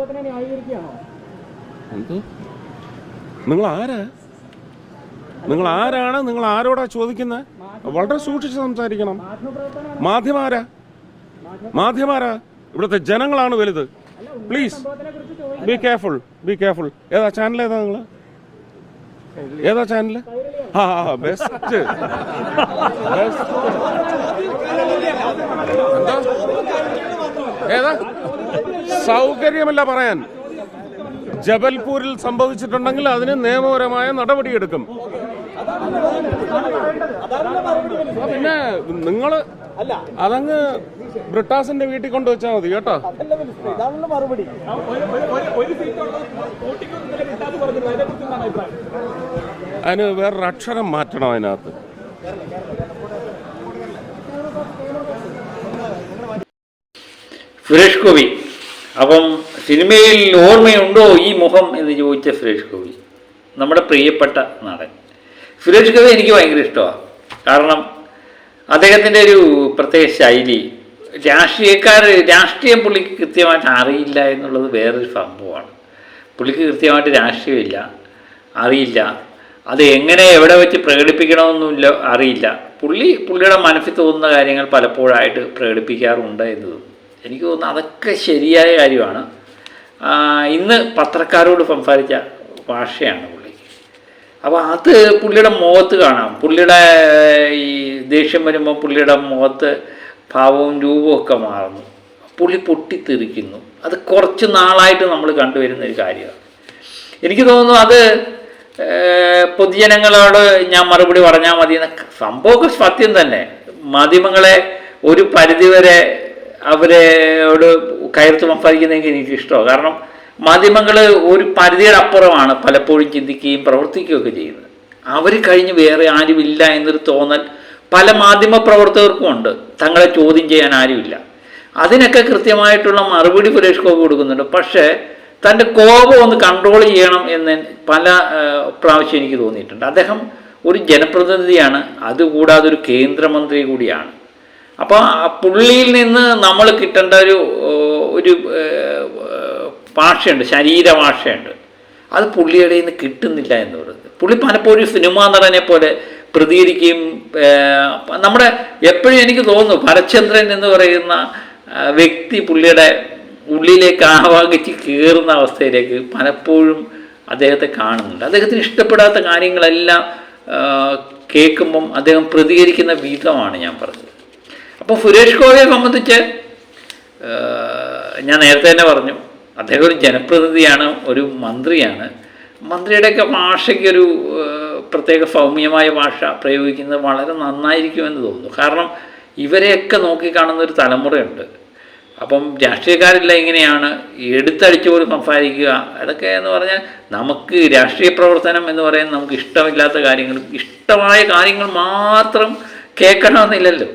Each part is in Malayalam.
സംഭവത്തിനെ ന്യായീകരിക്കുകയാണോ? എന്ത്? നിങ്ങൾ ആരാ നിങ്ങൾ ആരാണ് നിങ്ങൾ ആരോടാ ചോദിക്കുന്നത് വളരെ സൂക്ഷിച്ച് സംസാരിക്കണം. മാധ്യമാരാ? മാധ്യമാരാ? ഇവിടുത്തെ ജനങ്ങളാണ് വലുത്. Please be careful be careful ഏതാ ചാനൽ ഏതാ നിങ്ങൾ ഏതാ ചാനൽ ആ ബെസ്റ്റ് ഏതാ? സൗകര്യമല്ല പറയാൻ. ജബൽപൂരിൽ സംഭവിച്ചിട്ടുണ്ടെങ്കിൽ അതിന് നിയമപരമായ നടപടിയെടുക്കും. പിന്നെ നിങ്ങൾ അതങ്ങ് ബ്രിട്ടാസിന്റെ വീട്ടിൽ കൊണ്ടുവച്ചാൽ മതി കേട്ടോ. മറുപടി അതിന് വേറൊരു അക്ഷരം മാറ്റണം അതിനകത്ത്. സുരേഷ് ഗോപി അപ്പം സിനിമയിൽ ഓർമ്മയുണ്ടോ ഈ മുഖം എന്ന് ചോദിച്ച സുരേഷ് ഗോപി നമ്മുടെ പ്രിയപ്പെട്ട നടൻ. സുരേഷ് ഗോപി എനിക്ക് ഭയങ്കര ഇഷ്ടമാണ് കാരണം അദ്ദേഹത്തിന്റെ ഒരു പ്രത്യേക ശൈലി രാഷ്ട്രീയക്കാർ രാഷ്ട്രീയം പുള്ളിക്ക് കൃത്യമായിട്ട് അറിയില്ല എന്നുള്ളത് വേറൊരു സംഭവമാണ്. പുള്ളിക്ക് കൃത്യമായിട്ട് രാഷ്ട്രീയമില്ല അറിയില്ല. അത് എങ്ങനെ എവിടെ വെച്ച് പ്രകടിപ്പിക്കണമെന്നില്ല അറിയില്ല. പുള്ളി പുള്ളിയുടെ മനസ്സിൽ തോന്നുന്ന കാര്യങ്ങൾ പലപ്പോഴായിട്ട് പ്രകടിപ്പിക്കാറുണ്ട് എന്ന് തോന്നുന്നു എനിക്ക് തോന്നുന്നു അതൊക്കെ ശരിയായ കാര്യമാണ്. ഇന്ന് പത്രക്കാരോട് സംസാരിച്ച ഭാഷയാണ് പുള്ളി. അപ്പോൾ അത് പുള്ളിയുടെ മുഖത്ത് കാണാം. പുള്ളിയുടെ ഈ ദേഷ്യം വരുമ്പോൾ പുള്ളിയുടെ മുഖത്ത് ഭാവവും രൂപവും ഒക്കെ മാറുന്നു. പുള്ളി പൊട്ടിത്തെറിക്കുന്നു. അത് കുറച്ച് നാളായിട്ട് നമ്മൾ കണ്ടുവരുന്ന ഒരു കാര്യമാണ്. എനിക്ക് തോന്നുന്നു അത് പൊതുജനങ്ങളോട് ഞാൻ മറുപടി പറഞ്ഞാൽ മതി എന്ന സംഭവമൊക്കെ സത്യം തന്നെ. മാധ്യമങ്ങളെ ഒരു പരിധിവരെ അവരോട് കയർത്ത് സംസാരിക്കുന്നതെങ്കിൽ എനിക്ക് ഇഷ്ടമാണ് കാരണം മാധ്യമങ്ങൾ ഒരു പരിധിയുടെ അപ്പുറമാണ് പലപ്പോഴും ചിന്തിക്കുകയും പ്രവർത്തിക്കുകയൊക്കെ ചെയ്യുന്നത്. അവർ കഴിഞ്ഞ് വേറെ ആരുമില്ല എന്നൊരു തോന്നൽ പല മാധ്യമ പ്രവർത്തകർക്കും ഉണ്ട്. തങ്ങളെ ചോദ്യം ചെയ്യാൻ ആരുമില്ല. അതിനൊക്കെ കൃത്യമായിട്ടുള്ള മറുപടി സുരേഷ് ഗോപി കൊടുക്കുന്നുണ്ട്. പക്ഷേ തന്റെ കോപം ഒന്ന് കൺട്രോൾ ചെയ്യണം എന്ന് പല പ്രാവശ്യം എനിക്ക് തോന്നിയിട്ടുണ്ട്. അദ്ദേഹം ഒരു ജനപ്രതിനിധിയാണ്. അതുകൂടാതെ ഒരു കേന്ദ്രമന്ത്രി കൂടിയാണ്. അപ്പോൾ പുള്ളിയിൽ നിന്ന് നമ്മൾ കിട്ടേണ്ട ഒരു ഒരു ഭാഷയുണ്ട് ശരീരഭാഷയുണ്ട്. അത് പുള്ളിയുടെ നിന്ന് കിട്ടുന്നില്ല എന്ന് പറയുന്നത്. പുള്ളി പലപ്പോഴും സിനിമാ നടനെ പോലെ പ്രതികരിക്കുകയും നമ്മുടെ എപ്പോഴും എനിക്ക് തോന്നുന്നു ഭരചന്ദ്രൻ എന്ന് പറയുന്ന വ്യക്തി പുള്ളിയുടെ ഉള്ളിലേക്ക് ആവാഹിച്ച് കയറുന്ന അവസ്ഥയിലേക്ക് പലപ്പോഴും അദ്ദേഹത്തെ കാണുന്നുണ്ട്. അദ്ദേഹത്തിന് ഇഷ്ടപ്പെടാത്ത കാര്യങ്ങളെല്ലാം കേൾക്കുമ്പം അദ്ദേഹം പ്രതികരിക്കുന്ന വിധമാണ് ഞാൻ പറഞ്ഞത്. അപ്പോൾ സുരേഷ് ഗോപിയെ സംബന്ധിച്ച് ഞാൻ നേരത്തെ തന്നെ പറഞ്ഞു അദ്ദേഹം ഒരു ജനപ്രതിനിധിയാണ് ഒരു മന്ത്രിയാണ്. മന്ത്രിയുടെയൊക്കെ ഭാഷയ്ക്ക് ഒരു പ്രത്യേക സൗമ്യമായ ഭാഷ പ്രയോഗിക്കുന്നത് വളരെ നന്നായിരിക്കുമെന്ന് തോന്നുന്നു. കാരണം ഇവരെയൊക്കെ നോക്കിക്കാണുന്ന ഒരു തലമുറയുണ്ട്. അപ്പം രാഷ്ട്രീയക്കാരില്ല ഇങ്ങനെയാണ് എടുത്തടിച്ചു പോലും സംസാരിക്കുക. അതൊക്കെ എന്ന് പറഞ്ഞാൽ നമുക്ക് രാഷ്ട്രീയ പ്രവർത്തനം എന്ന് പറയുന്നത് നമുക്ക് ഇഷ്ടമില്ലാത്ത കാര്യങ്ങൾ ഇഷ്ടമായ കാര്യങ്ങൾ മാത്രം കേൾക്കണമെന്നില്ലല്ലോ.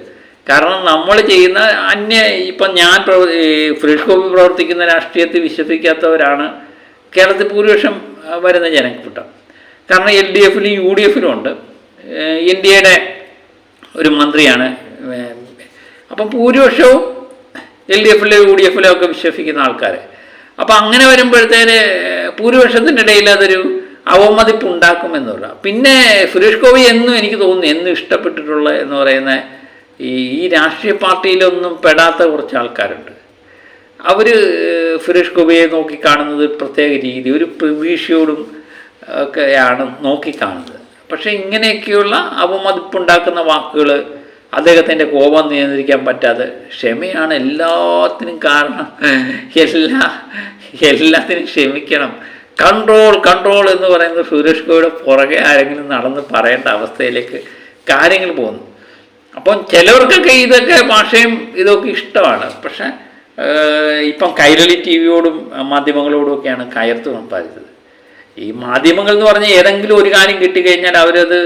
കാരണം നമ്മൾ ചെയ്യുന്ന അന്യ ഇപ്പം ഞാൻ പ്രവ- ഈ സുരേഷ് പ്രവർത്തിക്കുന്ന രാഷ്ട്രീയത്തിൽ വിശ്വസിക്കാത്തവരാണ് കേരളത്തിൽ ഭൂരിപക്ഷം വരുന്ന ജനക്കൂട്ടം. കാരണം എൽ ഡി എഫിലും യു ഡി എഫിലും ഉണ്ട്. എൻ ഡി എയുടെ ഒരു മന്ത്രിയാണ് അപ്പം ഭൂരിപക്ഷവും എൽ ഡി എഫിലോ യു ഡി എഫിലോ ഒക്കെ വിശ്വസിക്കുന്ന ആൾക്കാർ അപ്പം അങ്ങനെ വരുമ്പോഴത്തേന് ഭൂരിപക്ഷത്തിന്റെ ഇടയിൽ അതൊരു അവമതിപ്പ് ഉണ്ടാക്കുമെന്നുള്ള പിന്നെ സുരേഷ് ഗോപി എന്നും എനിക്ക് തോന്നുന്നു എന്നും ഇഷ്ടപ്പെട്ടിട്ടുള്ള എന്ന് പറയുന്ന ഈ ഈ രാഷ്ട്രീയ പാർട്ടിയിലൊന്നും പെടാത്ത കുറച്ച് ആൾക്കാരുണ്ട്. അവർ സുരേഷ് ഗോപിയെ നോക്കിക്കാണുന്നത് പ്രത്യേക രീതി ഒരു പ്രതീക്ഷയോടും ഒക്കെയാണ് നോക്കിക്കാണുന്നത് പക്ഷേ ഇങ്ങനെയൊക്കെയുള്ള അവമതിപ്പുണ്ടാക്കുന്ന വാക്കുകൾ അദ്ദേഹത്തിന്റെ കോപം നിയന്ത്രിക്കാൻ പറ്റാതെ ക്ഷമയാണ് എല്ലാത്തിനും കാരണം. എല്ലാ എല്ലാത്തിനും ക്ഷമിക്കണം. കൺട്രോൾ കൺട്രോൾ എന്ന് പറയുന്നത് സുരേഷ് ഗോപിയുടെ പുറകെ ആരെങ്കിലും നടന്ന് പറയേണ്ട അവസ്ഥയിലേക്ക് കാര്യങ്ങൾ പോകുന്നു. അപ്പം ചിലവർക്കൊക്കെ ഇതൊക്കെ ഭാഷയും ഇതൊക്കെ ഇഷ്ടമാണ്. പക്ഷേ ഇപ്പം കൈരളി ടി വിയോടും മാധ്യമങ്ങളോടും ഒക്കെയാണ് കയർത്ത് സംസാരിച്ചത്. ഈ മാധ്യമങ്ങൾ എന്ന് പറഞ്ഞാൽ ഏതെങ്കിലും ഒരു കാര്യം കിട്ടിക്കഴിഞ്ഞാൽ അവരത്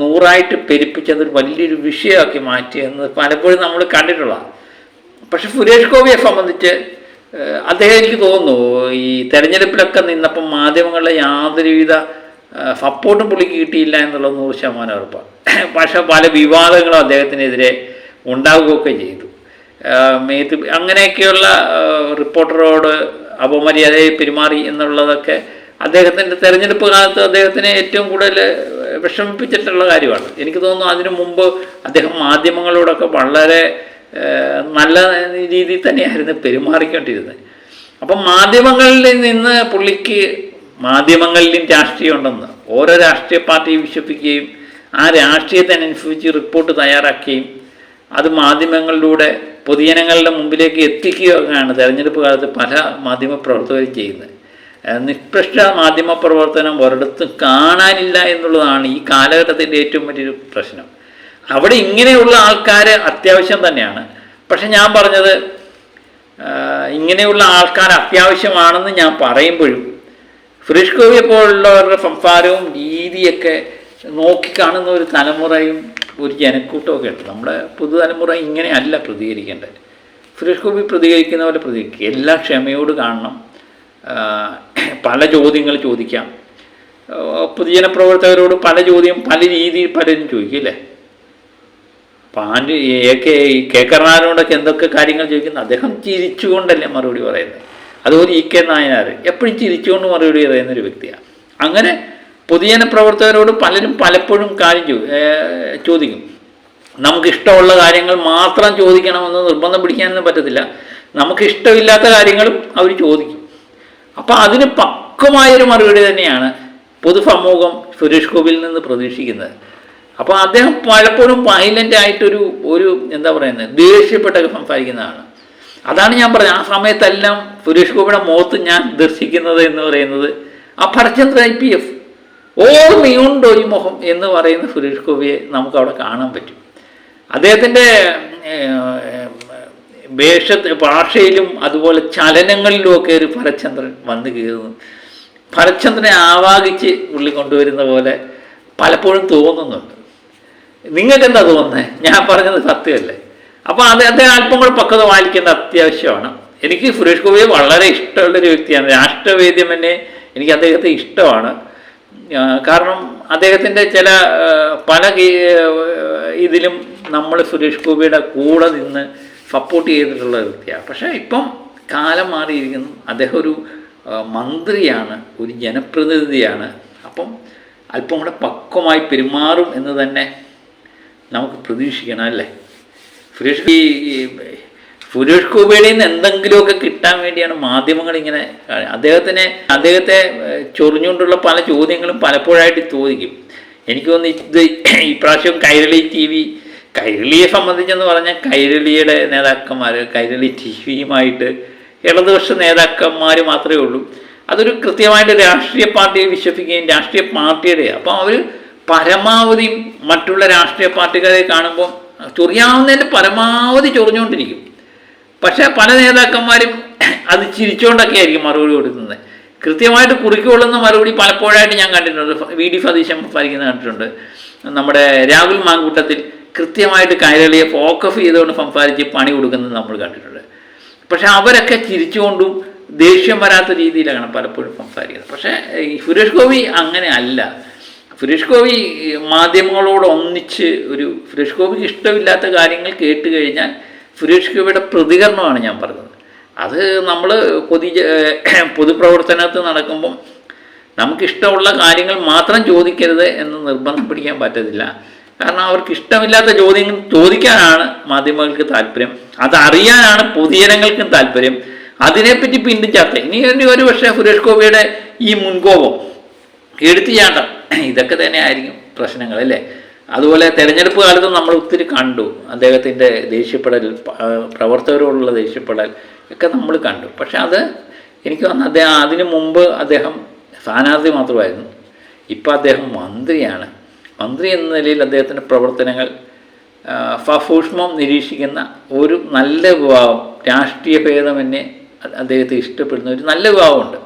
നൂറായിട്ട് പെരുപ്പിച്ചത് ഒരു വലിയൊരു വിഷയമാക്കി മാറ്റിയെന്ന് പലപ്പോഴും നമ്മൾ കണ്ടിട്ടുള്ളതാണ് പക്ഷെ സുരേഷ് ഗോപിയെ സംബന്ധിച്ച് അദ്ദേഹം എനിക്ക് തോന്നുന്നു ഈ തെരഞ്ഞെടുപ്പിലൊക്കെ നിന്നപ്പം മാധ്യമങ്ങളുടെ യാതൊരുവിധ സപ്പോർട്ടും പുള്ളിക്ക് കിട്ടിയില്ല എന്നുള്ളത് നൂറ് ശതമാനം ഉറപ്പാണ്. പക്ഷെ പല വിവാദങ്ങളും അദ്ദേഹത്തിനെതിരെ ഉണ്ടാവുകയൊക്കെ ചെയ്തു. മേത്ത് അങ്ങനെയൊക്കെയുള്ള റിപ്പോർട്ടറോട് അപമര്യാദയെ പെരുമാറി എന്നുള്ളതൊക്കെ അദ്ദേഹത്തിന്റെ തെരഞ്ഞെടുപ്പ് കാലത്ത് അദ്ദേഹത്തിനെ ഏറ്റവും കൂടുതൽ വിഷമിപ്പിച്ചിട്ടുള്ള കാര്യമാണ്. എനിക്ക് തോന്നുന്നു അതിനു മുമ്പ് അദ്ദേഹം മാധ്യമങ്ങളോടൊക്കെ വളരെ നല്ല രീതിയിൽ തന്നെയായിരുന്നു പെരുമാറിക്കൊണ്ടിരുന്നത്. അപ്പം മാധ്യമങ്ങളിൽ നിന്ന് പുള്ളിക്ക് മാധ്യമങ്ങളിലും രാഷ്ട്രീയം ഉണ്ടെന്ന് ഓരോ രാഷ്ട്രീയ പാർട്ടിയും വിശ്വസിക്കുകയും ആ രാഷ്ട്രീയത്തിനനുസരിച്ച് റിപ്പോർട്ട് തയ്യാറാക്കുകയും അത് മാധ്യമങ്ങളിലൂടെ പൊതുജനങ്ങളുടെ മുമ്പിലേക്ക് എത്തിക്കുകയാണ് തെരഞ്ഞെടുപ്പ് കാലത്ത് പല മാധ്യമ പ്രവർത്തകരും ചെയ്യുന്നത്. നിഷ്പക്ഷ മാധ്യമ പ്രവർത്തനം ഒരിടത്തും കാണാനില്ല എന്നുള്ളതാണ് ഈ കാലഘട്ടത്തിന്റെ ഏറ്റവും വലിയൊരു പ്രശ്നം. അവിടെ ഇങ്ങനെയുള്ള ആൾക്കാർ അത്യാവശ്യം തന്നെയാണ്. പക്ഷെ ഞാൻ പറഞ്ഞത് ഇങ്ങനെയുള്ള ആൾക്കാർ അത്യാവശ്യമാണെന്ന് ഞാൻ പറയുമ്പോഴും സുരേഷ് ഗോപിയെ പോലുള്ളവരുടെ സംസാരവും രീതിയൊക്കെ നോക്കിക്കാണുന്ന ഒരു തലമുറയും ഒരു ജനക്കൂട്ടവും ഒക്കെ ഉണ്ട്. നമ്മുടെ പുതുതലമുറ ഇങ്ങനെയല്ല പ്രതികരിക്കേണ്ടത്. സുരേഷ് ഗോപി പ്രതികരിക്കുന്ന പോലെ പ്രതികരിക്കുക. എല്ലാ ക്ഷമയോട് കാണണം. പല ചോദ്യങ്ങൾ ചോദിക്കാം. പൊതുജന പ്രവർത്തകരോട് പല ചോദ്യം പല രീതിയിൽ പലരും ചോദിക്കും അല്ലേ? പാൻഡ് എ കെ കെ കരുണാകരനോടൊക്കെ എന്തൊക്കെ കാര്യങ്ങൾ ചോദിക്കുന്നു? അദ്ദേഹം ചിരിച്ചുകൊണ്ടല്ലേ മറുപടി പറയുന്നത്? അതുപോലെ ഇ കെ നായനാർ എപ്പോഴും ചിരിച്ചുകൊണ്ട് മറുപടി പറയുന്ന ഒരു വ്യക്തിയാണ്. അങ്ങനെ പൊതുജന പ്രവർത്തകരോട് പലരും പലപ്പോഴും കാര്യം ചോദിക്കും. നമുക്കിഷ്ടമുള്ള കാര്യങ്ങൾ മാത്രം ചോദിക്കണമെന്ന് നിർബന്ധം പിടിക്കാനൊന്നും പറ്റത്തില്ല. നമുക്കിഷ്ടമില്ലാത്ത കാര്യങ്ങളും അവർ ചോദിക്കും. അപ്പോൾ അതിന് പക്വമായൊരു മറുപടി തന്നെയാണ് പൊതുസമൂഹം സുരേഷ് ഗോപിയിൽ നിന്ന് പ്രതീക്ഷിക്കുന്നത്. അപ്പോൾ അദ്ദേഹം പലപ്പോഴും വയലന്റ് ആയിട്ടൊരു ഒരു എന്താ പറയുന്നത് ദേഷ്യപ്പെട്ടൊക്കെ സംസാരിക്കുന്നതാണ്. അതാണ് ഞാൻ പറഞ്ഞത്. ആ സമയത്തെല്ലാം സുരേഷ് ഗോപിയുടെ മുഖത്ത് ഞാൻ ദർശിക്കുന്നത് എന്ന് പറയുന്നത് ആ ഭരചന്ദ്ര ഐ പി എഫ്. ഓർമ്മയുണ്ടോ ഈ മുഖം എന്ന് പറയുന്ന സുരേഷ് ഗോപിയെ നമുക്ക് അവിടെ കാണാൻ പറ്റും. അദ്ദേഹത്തിന്റെ വേഷ ഭാഷയിലും അതുപോലെ ചലനങ്ങളിലും ഒക്കെ ഒരു ഭരചന്ദ്രൻ വന്നു കയറുന്നു. ഭരചന്ദ്രനെ ആവാഹിച്ച് ഉള്ളി കൊണ്ടുവരുന്ന പോലെ പലപ്പോഴും തോന്നുന്നുണ്ട്. നിങ്ങൾക്ക് എന്താ തോന്നുന്നത് ഞാൻ പറഞ്ഞത് സത്യമല്ലേ? അപ്പോൾ അത് അദ്ദേഹം അല്പം കൂടെ പക്വത പാലിക്കേണ്ട അത്യാവശ്യമാണ്. എനിക്ക് സുരേഷ് ഗോപിയെ വളരെ ഇഷ്ടമുള്ളൊരു വ്യക്തിയാണ്. രാഷ്ട്രവേദ്യം തന്നെ എനിക്ക് അദ്ദേഹത്തെ ഇഷ്ടമാണ്. കാരണം അദ്ദേഹത്തിന്റെ ചില പല ഇതിലും നമ്മൾ സുരേഷ് ഗോപിയുടെ കൂടെ നിന്ന് സപ്പോർട്ട് ചെയ്തിട്ടുള്ള വ്യക്തിയാണ്. പക്ഷേ ഇപ്പം കാലം മാറിയിരിക്കുന്നു. അദ്ദേഹം ഒരു മന്ത്രിയാണ് ഒരു ജനപ്രതിനിധിയാണ്. അപ്പം അല്പം കൂടെ പക്വമായി പെരുമാറും എന്ന് തന്നെ നമുക്ക് പ്രതീക്ഷിക്കണം അല്ലേ? സുരേഷ് ഈ ഈ സുരേഷ് ഗോപിയുടെ നിന്ന് എന്തെങ്കിലുമൊക്കെ കിട്ടാൻ വേണ്ടിയാണ് മാധ്യമങ്ങൾ ഇങ്ങനെ. അദ്ദേഹത്തിനെ അദ്ദേഹത്തെ ചൊറിഞ്ഞുകൊണ്ടുള്ള പല ചോദ്യങ്ങളും പലപ്പോഴായിട്ട് ചോദിക്കും എനിക്ക് തോന്നുന്നു ഇത് ഇപ്രാവശ്യം കൈരളി ടി വി കൈരളിയെ സംബന്ധിച്ചെന്ന് പറഞ്ഞാൽ കൈരളിയുടെ നേതാക്കന്മാർ കൈരളി ടി വിയുമായിട്ട് ഇടതുപക്ഷ നേതാക്കന്മാർ മാത്രമേ ഉള്ളൂ അതൊരു കൃത്യമായിട്ട് രാഷ്ട്രീയ പാർട്ടിയെ വിശ്വസിക്കുകയും രാഷ്ട്രീയ പാർട്ടിയുടെ അപ്പം അവർ പരമാവധി മറ്റുള്ള രാഷ്ട്രീയ പാർട്ടികളെ കാണുമ്പോൾ ചൊറിയാവുന്നതിന്റെ പരമാവധി ചൊറിഞ്ഞുകൊണ്ടിരിക്കും. പക്ഷേ പല നേതാക്കന്മാരും അത് ചിരിച്ചുകൊണ്ടൊക്കെ ആയിരിക്കും മറുപടി കൊടുക്കുന്നത്. കൃത്യമായിട്ട് കുറിക്കൊള്ളുന്ന മറുപടി പലപ്പോഴായിട്ട് ഞാൻ കണ്ടിട്ടുണ്ട്. വി ഡി സതീശൻ സംസാരിക്കുന്നത് കണ്ടിട്ടുണ്ട്. നമ്മുടെ രാഹുൽ മാങ്കൂട്ടത്തിൽ കൃത്യമായിട്ട് കൈരളിയെ ഫോക്കസ് ചെയ്തുകൊണ്ട് സംസാരിച്ച് പണി കൊടുക്കുന്നത് നമ്മൾ കണ്ടിട്ടുണ്ട്. പക്ഷെ അവരൊക്കെ ചിരിച്ചുകൊണ്ടും ദേഷ്യം വരാത്ത രീതിയിലാണ് പലപ്പോഴും സംസാരിക്കുന്നത്. പക്ഷേ സുരേഷ് ഗോപി അങ്ങനെ അല്ല. സുരേഷ് ഗോപി മാധ്യമങ്ങളോട് ഒന്നിച്ച് ഒരു സുരേഷ് ഗോപിക്ക് ഇഷ്ടമില്ലാത്ത കാര്യങ്ങൾ കേട്ട് കഴിഞ്ഞാൽ സുരേഷ് ഗോപിയുടെ പ്രതികരണമാണ് ഞാൻ പറഞ്ഞത്. അത് നമ്മൾ പൊതു പൊതുപ്രവർത്തനത്തിൽ നടക്കുമ്പം നമുക്കിഷ്ടമുള്ള കാര്യങ്ങൾ മാത്രം ചോദിക്കരുത് എന്ന് നിർബന്ധം പിടിക്കാൻ പറ്റത്തില്ല. കാരണം അവർക്ക് ഇഷ്ടമില്ലാത്ത ചോദ്യങ്ങൾ ചോദിക്കാനാണ് മാധ്യമങ്ങൾക്ക് താല്പര്യം. അതറിയാനാണ് പൊതുജനങ്ങൾക്കും താല്പര്യം. അതിനെപ്പറ്റി പിന്തിച്ചാത്ത ഇനി ഒരു പക്ഷേ സുരേഷ് ഗോപിയുടെ ഈ മുൻകോപം എടുത്തുചാട്ടം ഇതൊക്കെ തന്നെ ആയിരിക്കും പ്രശ്നങ്ങൾ അല്ലേ? അതുപോലെ തെരഞ്ഞെടുപ്പ് കാലത്ത് നമ്മൾ ഒത്തിരി കണ്ടു. അദ്ദേഹത്തിന്റെ ദേഷ്യപ്പെടൽ പ്രവർത്തകരോടുള്ള ദേഷ്യപ്പെടൽ ഒക്കെ നമ്മൾ കണ്ടു. പക്ഷെ അത് എനിക്ക് തോന്നുന്നു അദ്ദേഹം അതിനു മുമ്പ് അദ്ദേഹം സ്ഥാനാർത്ഥി മാത്രമായിരുന്നു. ഇപ്പോൾ അദ്ദേഹം മന്ത്രിയാണ്. മന്ത്രി എന്ന നിലയിൽ അദ്ദേഹത്തിന്റെ പ്രവർത്തനങ്ങൾ ഫഫൂഷ്മം നിരീക്ഷിക്കുന്ന ഒരു നല്ല വിഭാഗം രാഷ്ട്രീയ ഭേദമെന്നെ അദ്ദേഹത്തെ ഇഷ്ടപ്പെടുന്ന ഒരു നല്ല വിഭാഗമുണ്ട്.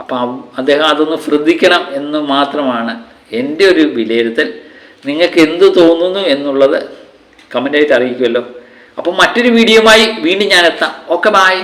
അപ്പം അദ്ദേഹം അതൊന്ന് ശ്രദ്ധിക്കണം എന്ന് മാത്രമാണ് എന്റെ ഒരു വിലയിരുത്തൽ. നിങ്ങൾക്ക് എന്ത് തോന്നുന്നു എന്നുള്ളത് കമന്റായിട്ട് അറിയിക്കുമല്ലോ. അപ്പം മറ്റൊരു വീഡിയോയുമായി വീണ്ടും ഞാൻ എത്താം. Okay bye